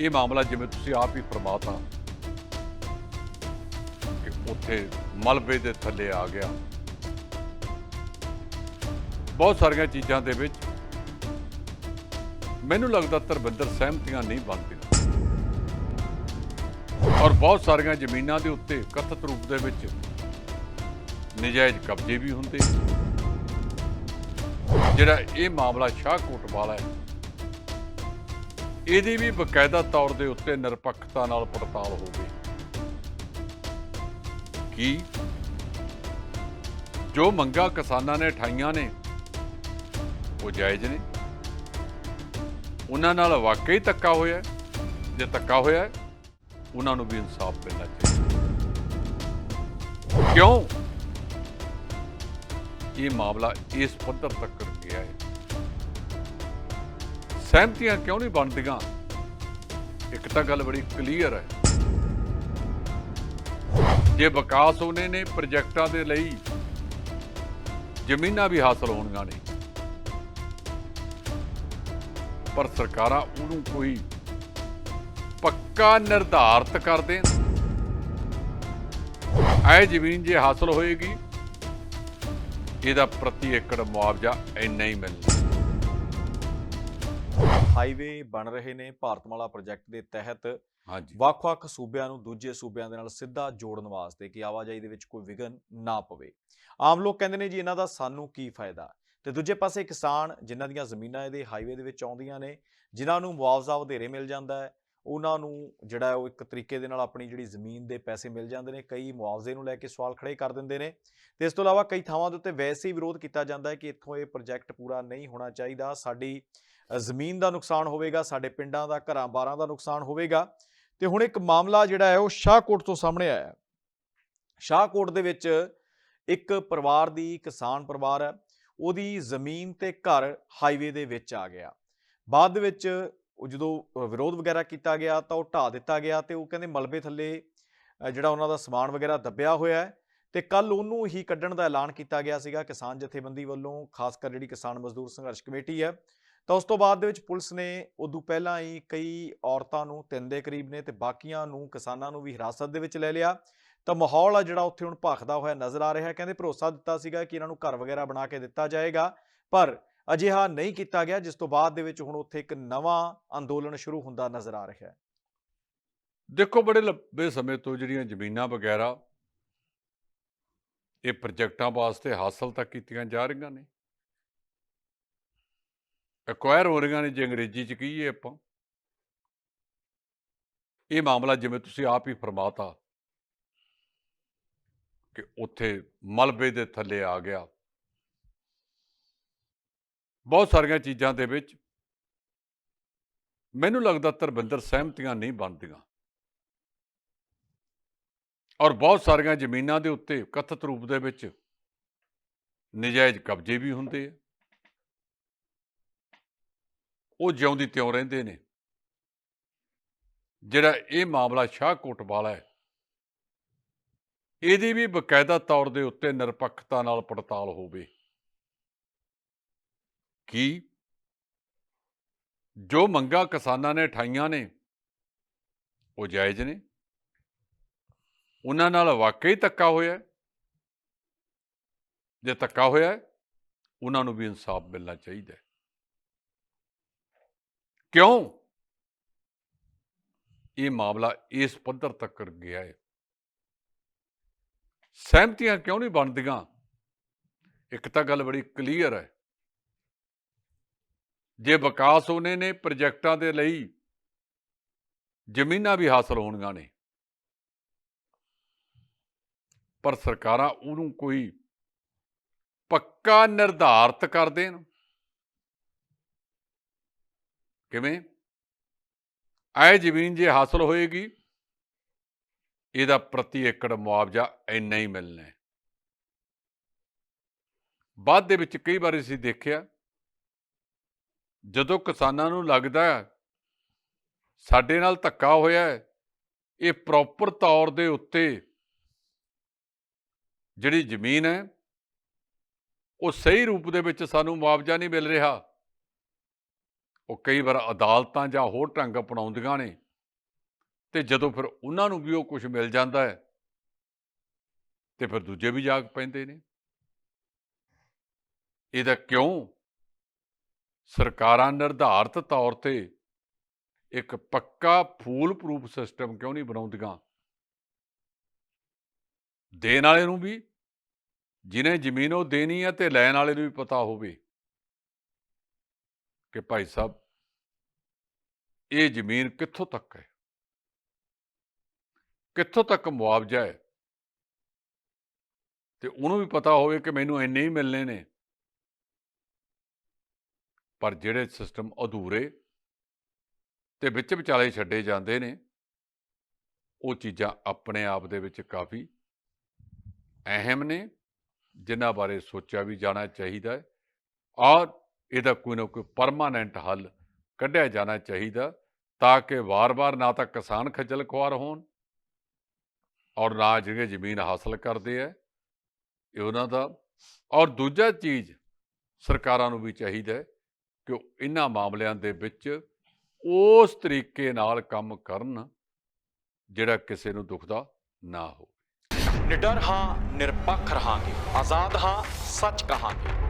ਇਹ ਮਾਮਲਾ ਜਿਵੇਂ ਤੁਸੀਂ ਆਪ ਹੀ ਫਰਮਾਤਾ ਕਿ ਉੱਥੇ ਮਲਬੇ ਦੇ ਥੱਲੇ ਆ ਗਿਆ। ਬਹੁਤ ਸਾਰੀਆਂ ਚੀਜ਼ਾਂ ਦੇ ਵਿੱਚ ਮੈਨੂੰ ਲੱਗਦਾ ਧਰਮਿੰਦਰ ਸਹਿਮਤੀਆਂ ਨਹੀਂ ਬਣਦੀਆਂ। ਔਰ ਬਹੁਤ ਸਾਰੀਆਂ ਜ਼ਮੀਨਾਂ ਦੇ ਉੱਤੇ ਕਥਿਤ ਰੂਪ ਦੇ ਵਿੱਚ ਨਜਾਇਜ਼ ਕਬਜ਼ੇ ਵੀ ਹੁੰਦੇ। ਜਿਹੜਾ ਇਹ ਮਾਮਲਾ ਸ਼ਾਹਕੋਟ ਵਾਲਾ ਹੈ ਇਹਦੀ ਵੀ ਬਕਾਇਦਾ ਤੌਰ ਦੇ ਉੱਤੇ ਨਿਰਪੱਖਤਾ ਨਾਲ ਪੜਤਾਲ ਹੋਵੇ ਕੀ? ਜੋ ਮੰਗਾ ਕਿਸਾਨਾਂ ਨੇ ਠਾਈਆਂ ਨੇ, ਉਹ ਜਾਇਜ਼ ਨੇ? ਉਹਨਾਂ ਨਾਲ ਵਾਕਈ ਧੱਕਾ ਹੋਇਆ ਜੇ ਧੱਕਾ ਹੋਇਆ ਉਹਨਾਂ ਨੂੰ ਵੀ ਇਨਸਾਫ ਮਿਲਣਾ ਚਾਹੀਦਾ। ਕਿਉਂ? ਇਹ ਮਾਮਲਾ ਇਸ ਪੱਧਰ ਤੱਕ ਗਿਆ ਹੈ। ਸਹਿਮਤੀਆਂ ਕਿਉਂ ਨਹੀਂ ਬਣਦੀਆਂ? ਇੱਕ ਤਾਂ ਗੱਲ ਬੜੀ ਕਲੀਅਰ ਹੈ। ਜੇ ਵਿਕਾਸ ਹੋਣੇ ਨੇ ਪ੍ਰੋਜੈਕਟਾਂ ਦੇ ਲਈ, ਜ਼ਮੀਨਾਂ ਵੀ ਹਾਸਲ ਹੋਣਗੀਆਂ ਨੇ। ਪਰ ਸਰਕਾਰਾਂ ਉਹਨੂੰ ਕੋਈ ਪੱਕਾ ਨਿਰਧਾਰਤ ਕਰ ਦੇਣ। ਐ ਜ਼ਮੀਨ ਜੇ ਹਾਸਲ ਹੋਏਗੀ, ਇਹਦਾ ਪ੍ਰਤੀ ਏਕੜ ਮੁਆਵਜ਼ਾ ਇੰਨਾ ਹੀ ਮਿਲਣਾ। ਹਾਈਵੇ ਬਣ ਰਹੇ ਨੇ ਭਾਰਤਮਾਲਾ ਪ੍ਰੋਜੈਕਟ ਦੇ ਤਹਿਤ। ਹਾਂਜੀ। ਵੱਖ-ਵੱਖ ਸੂਬਿਆਂ ਨੂੰ ਦੂਜੇ ਸੂਬਿਆਂ ਦੇ ਨਾਲ ਸਿੱਧਾ ਜੋੜਨ ਵਾਸਤੇ ਕਿ ਆਵਾਜਾਈ ਦੇ ਵਿੱਚ ਕੋਈ ਵਿਘਨ ਨਾ ਪਵੇ। ਆਮ ਲੋਕ ਕਹਿੰਦੇ ਨੇ ਜੀ ਇਹਨਾਂ ਦਾ ਸਾਨੂੰ ਕੀ ਫਾਇਦਾ? ਤੇ ਦੂਜੇ ਪਾਸੇ ਕਿਸਾਨ ਜਿਨ੍ਹਾਂ ਦੀਆਂ ਜ਼ਮੀਨਾਂ ਇਹਦੇ ਹਾਈਵੇ ਦੇ ਵਿੱਚ ਆਉਂਦੀਆਂ ਨੇ ਜਿਨ੍ਹਾਂ ਨੂੰ ਮੁਆਵਜ਼ਾ ਵਧੇਰੇ ਮਿਲ ਜਾਂਦਾ ਹੈ ਉਹਨਾਂ ਨੂੰ ਜਿਹੜਾ ਉਹ ਇੱਕ ਤਰੀਕੇ ਦੇ ਨਾਲ ਆਪਣੀ ਜਿਹੜੀ ਜ਼ਮੀਨ ਦੇ ਪੈਸੇ ਮਿਲ ਜਾਂਦੇ ਨੇ ਕਈ ਮੁਆਵਜ਼ੇ ਨੂੰ ਲੈ ਕੇ ਸਵਾਲ ਖੜੇ ਕਰ ਦਿੰਦੇ ਨੇ। ਤੇ ਇਸ ਤੋਂ ਇਲਾਵਾ ਕਈ ਥਾਵਾਂ ਦੇ ਉੱਤੇ ਵੈਸੇ ਹੀ ਵਿਰੋਧ ਕੀਤਾ ਜਾਂਦਾ ਹੈ ਕਿ ਇੱਥੋਂ ਇਹ ਪ੍ਰੋਜੈਕਟ ਪੂਰਾ ਨਹੀਂ ਹੋਣਾ ਚਾਹੀਦਾ। ਸਾਡੀ ਜ਼ਮੀਨ ਦਾ ਨੁਕਸਾਨ ਹੋਵੇਗਾ, ਸਾਡੇ ਪਿੰਡਾਂ ਦਾ, ਘਰਾਂ ਬਾਰਾਂ ਦਾ ਨੁਕਸਾਨ ਹੋਵੇਗਾ। ਤੇ ਹੁਣ ਇੱਕ ਮਾਮਲਾ ਜਿਹੜਾ ਹੈ, ਉਹ ਸ਼ਾਹਕੋਟ ਤੋਂ ਸਾਹਮਣੇ ਆਇਆ ਹੈ। ਸ਼ਾਹਕੋਟ ਦੇ ਵਿੱਚ ਇੱਕ ਪਰਿਵਾਰ ਦੀ, ਕਿਸਾਨ ਪਰਿਵਾਰ ਹੈ, ਉਹਦੀ ਜ਼ਮੀਨ ਤੇ ਘਰ ਹਾਈਵੇ ਦੇ ਵਿੱਚ ਆ ਗਿਆ। ਬਾਅਦ ਵਿੱਚ ਉਹ ਜਦੋਂ ਵਿਰੋਧ ਵਗੈਰਾ ਕੀਤਾ ਗਿਆ, ਤਾਂ ਉਹ ਢਾਹ ਦਿੱਤਾ ਗਿਆ ਤੇ ਉਹ ਕਹਿੰਦੇ ਮਲਬੇ ਥੱਲੇ ਜਿਹੜਾ ਉਹਨਾਂ ਦਾ ਸਮਾਨ ਵਗੈਰਾ ਦੱਬਿਆ ਹੋਇਆ ਹੈ। ਤੇ ਕੱਲ ਉਹਨੂੰ ਹੀ ਕੱਢਣ ਦਾ ਐਲਾਨ ਕੀਤਾ ਗਿਆ ਸੀਗਾ ਕਿਸਾਨ ਜਥੇਬੰਦੀ ਵੱਲੋਂ, ਖਾਸ ਕਰ ਜਿਹੜੀ ਕਿਸਾਨ ਮਜ਼ਦੂਰ ਸੰਘਰਸ਼ ਕਮੇਟੀ ਹੈ। ਤਾਂ ਉਸ ਤੋਂ ਬਾਅਦ ਦੇ ਵਿੱਚ ਪੁਲਿਸ ਨੇ ਉਦੋਂ ਪਹਿਲਾਂ ਹੀ ਕਈ ਔਰਤਾਂ ਨੂੰ, ਤਿੰਨ ਦੇ ਕਰੀਬ ਨੇ ਤੇ ਬਾਕੀਆਂ ਨੂੰ, ਕਿਸਾਨਾਂ ਨੂੰ ਵੀ ਹਿਰਾਸਤ ਦੇ ਵਿੱਚ ਲੈ ਲਿਆ। ਤਾਂ ਮਾਹੌਲ ਆ ਜਿਹੜਾ ਉੱਥੇ ਹੁਣ ਭਖਦਾ ਹੋਇਆ ਨਜ਼ਰ ਆ ਰਿਹਾ ਕਹਿੰਦੇ ਭਰੋਸਾ ਦਿੱਤਾ ਸੀਗਾ ਕਿ ਇਹਨਾਂ ਨੂੰ ਘਰ ਵਗੈਰਾ ਬਣਾ ਕੇ ਦਿੱਤਾ ਜਾਏਗਾ, ਪਰ ਅਜਿਹਾ ਨਹੀਂ ਕੀਤਾ ਗਿਆ, ਜਿਸ ਤੋਂ ਬਾਅਦ ਦੇ ਵਿੱਚ ਹੁਣ ਉੱਥੇ ਇੱਕ ਨਵਾਂ ਅੰਦੋਲਨ ਸ਼ੁਰੂ ਹੁੰਦਾ ਨਜ਼ਰ ਆ ਰਿਹਾ ਹੈ। ਦੇਖੋ, ਬੜੇ ਲੰਬੇ ਸਮੇਂ ਤੋਂ ਜਿਹੜੀਆਂ ਜ਼ਮੀਨਾਂ ਵਗੈਰਾ, ਇਹ ਪ੍ਰੋਜੈਕਟਾਂ ਵਾਸਤੇ ਹਾਸਲ ਤਾਂ ਕੀਤੀਆਂ ਜਾ ਰਹੀਆਂ ਨੇ। ਐਕਵਾਇਰ ਹੋ ਰਹੀਆਂ ਨੇ ਜੇ ਅੰਗਰੇਜ਼ੀ ਚ ਕਹੀਏ ਆਪਾਂ। ਇਹ ਮਾਮਲਾ ਜਿਵੇਂ ਤੁਸੀਂ ਆਪ ਹੀ ਫਰਮਾਤਾ ਕਿ ਉੱਥੇ ਮਲਬੇ ਦੇ ਥੱਲੇ ਆ ਗਿਆ। ਬਹੁਤ ਸਾਰੀਆਂ ਚੀਜ਼ਾਂ ਦੇ ਵਿੱਚ ਮੈਨੂੰ ਲੱਗਦਾ ਧਰਮਿੰਦਰ ਸਹਿਮਤੀਆਂ ਨਹੀਂ ਬਣਦੀਆਂ। ਔਰ ਬਹੁਤ ਸਾਰੀਆਂ ਜ਼ਮੀਨਾਂ ਦੇ ਉੱਤੇ ਕਥਿਤ ਰੂਪ ਦੇ ਵਿੱਚ ਨਜਾਇਜ਼ ਕਬਜ਼ੇ ਵੀ ਹੁੰਦੇ ਆ। ਉਹ ਜਿਉਂਦੀ ਤਿਉਂ ਰਹਿੰਦੇ ਨੇ। ਜਿਹੜਾ ਇਹ ਮਾਮਲਾ ਸ਼ਾਹਕੋਟ ਵਾਲਾ ਹੈ, ਇਹਦੀ ਵੀ ਬਕਾਇਦਾ ਤੌਰ ਦੇ ਉੱਤੇ ਨਿਰਪੱਖਤਾ ਨਾਲ ਪੜਤਾਲ ਹੋਵੇ। ਕੀ ਜੋ ਮੰਗਾ ਕਿਸਾਨਾਂ ਨੇ ਠਾਈਆਂ ਨੇ, ਉਹ ਜਾਇਜ਼ ਨੇ? ਉਹਨਾਂ ਨਾਲ ਵਾਕਈ ਧੱਕਾ ਹੋਇਆ ਜੇ ਧੱਕਾ ਹੋਇਆ ਉਹਨਾਂ ਨੂੰ ਵੀ ਇਨਸਾਫ ਮਿਲਣਾ ਚਾਹੀਦਾ ਹੈ। ਕਿਉਂ? ਇਹ ਮਾਮਲਾ ਇਸ ਪੱਧਰ ਤੱਕ ਗਿਆ ਹੈ ਸਹਿਮਤੀਆਂ ਕਿਉਂ ਨਹੀਂ ਬਣਦੀਆਂ? ਇੱਕ ਤਾਂ ਗੱਲ ਬੜੀ ਕਲੀਅਰ ਹੈ। ਜੇ ਵਿਕਾਸ ਹੋਣੇ ਨੇ ਪ੍ਰੋਜੈਕਟਾਂ ਦੇ ਲਈ, ਜ਼ਮੀਨਾਂ ਵੀ ਹਾਸਲ ਹੋਣੀਆਂ ਨੇ। ਪਰ ਸਰਕਾਰਾਂ ਉਹਨੂੰ ਕੋਈ ਪੱਕਾ ਨਿਰਧਾਰਤ ਕਰ ਦੇਣ। ਕਿਵੇਂ? ਐ ਜ਼ਮੀਨ ਜੇ ਹਾਸਲ ਹੋਏਗੀ, ਇਹਦਾ ਪ੍ਰਤੀ ਏਕੜ ਮੁਆਵਜ਼ਾ ਇੰਨਾ ਹੀ ਮਿਲਣਾ ਹੈ। ਬਾਅਦ ਦੇ ਵਿੱਚ ਕਈ ਵਾਰ ਅਸੀਂ ਦੇਖਿਆ, ਜਦੋਂ ਕਿਸਾਨਾਂ ਨੂੰ ਲੱਗਦਾ ਸਾਡੇ ਨਾਲ ਧੱਕਾ ਹੋਇਆ ਹੈ, ਇਹ ਪ੍ਰੋਪਰ ਤੌਰ ਦੇ ਉੱਤੇ ਜਿਹੜੀ ਜ਼ਮੀਨ ਹੈ, ਉਹ ਸਹੀ ਰੂਪ ਦੇ ਵਿੱਚ ਸਾਨੂੰ ਮੁਆਵਜ਼ਾ ਨਹੀਂ ਮਿਲ ਰਿਹਾ। ਉਹ ਕਈ ਵਾਰ ਅਦਾਲਤਾਂ ਜਾਂ ਹੋਰ ਢੰਗ ਅਪਣਾਉਂਦੀਆਂ ਨੇ। ਤੇ ਜਦੋਂ ਫਿਰ ਉਹਨਾਂ ਨੂੰ ਵੀ ਉਹ ਕੁਝ ਮਿਲ ਜਾਂਦਾ ਹੈ, ਤੇ ਫਿਰ ਦੂਜੇ ਵੀ ਜਾਗ ਪੈਂਦੇ ਨੇ। ਇਹਦਾ ਕਿਉਂ? ਸਰਕਾਰਾਂ ਨਿਰਧਾਰਤ ਤੌਰ ਤੇ ਇੱਕ ਪੱਕਾ ਫੂਲ ਪ੍ਰੂਫ ਸਿਸਟਮ ਕਿਉਂ ਨਹੀਂ ਬਣਾਉਂਦੀਆਂ? ਦੇਣ ਵਾਲੇ ਨੂੰ ਵੀ ਜਿਹਨੇ ਜ਼ਮੀਨ ਉਹ ਦੇਣੀ ਹੈ ਤੇ ਲੈਣ ਵਾਲੇ ਨੂੰ ਵੀ ਪਤਾ ਹੋਵੇ। ਕਿ ਭਾਈ ਸਾਹਿਬ, ਇਹ ਜ਼ਮੀਨ ਕਿੱਥੋਂ ਤੱਕ ਹੈ? ਕਿੱਥੋਂ ਤੱਕ ਮੁਆਵਜ਼ਾ ਹੈ? ਤੇ ਉਹਨੂੰ ਵੀ ਪਤਾ ਹੋਵੇ ਕਿ ਮੈਨੂੰ ਇੰਨੇ ਹੀ ਮਿਲਨੇ ਨੇ। ਪਰ ਜਿਹੜੇ ਸਿਸਟਮ ਅਧੂਰੇ ਤੇ ਵਿੱਚ ਵਿਚਾਲੇ ਛੱਡੇ ਜਾਂਦੇ ਨੇ, ਉਹ ਚੀਜ਼ਾਂ ਆਪਣੇ ਆਪ ਦੇ ਵਿੱਚ ਕਾਫੀ ਅਹਿਮ ਨੇ, ਜਿਨ੍ਹਾਂ ਬਾਰੇ ਸੋਚਿਆ ਵੀ ਜਾਣਾ ਚਾਹੀਦਾ ਹੈ। ਔਰ ਇਹਦਾ ਕੋਈ ਨਾ ਕੋਈ ਪਰਮਾਨੈਂਟ ਹੱਲ ਕੱਢਿਆ ਜਾਣਾ ਚਾਹੀਦਾ ਤਾਂ ਕਿ ਵਾਰ-ਵਾਰ ਨਾ ਤਾਂ ਕਿਸਾਨ ਖੱਜਲ ਖੁਆਰ ਹੋਣ ਔਰ ਨਾ ਜਿਹੜੇ ਜ਼ਮੀਨ ਹਾਸਲ ਕਰਦੇ ਆ, ਇਹ ਉਹਨਾਂ ਦਾ ਔਰ ਦੂਜਾ ਚੀਜ਼ ਸਰਕਾਰਾਂ ਨੂੰ ਵੀ ਚਾਹੀਦਾ ਹੈ ਕਿ ਉਹ ਇਹਨਾਂ ਮਾਮਲਿਆਂ ਦੇ ਵਿੱਚ ਉਸ ਤਰੀਕੇ ਨਾਲ ਕੰਮ ਕਰਨ ਜਿਹੜਾ ਕਿਸੇ ਨੂੰ ਦੁਖਦਾ ਨਾ ਹੋ ਨਿਡਰ ਹਾਂ, ਨਿਰਪੱਖ ਰਹਾਂਗੇ, ਆਜ਼ਾਦ ਹਾਂ, ਸੱਚ ਕਹਾਂਗੇ।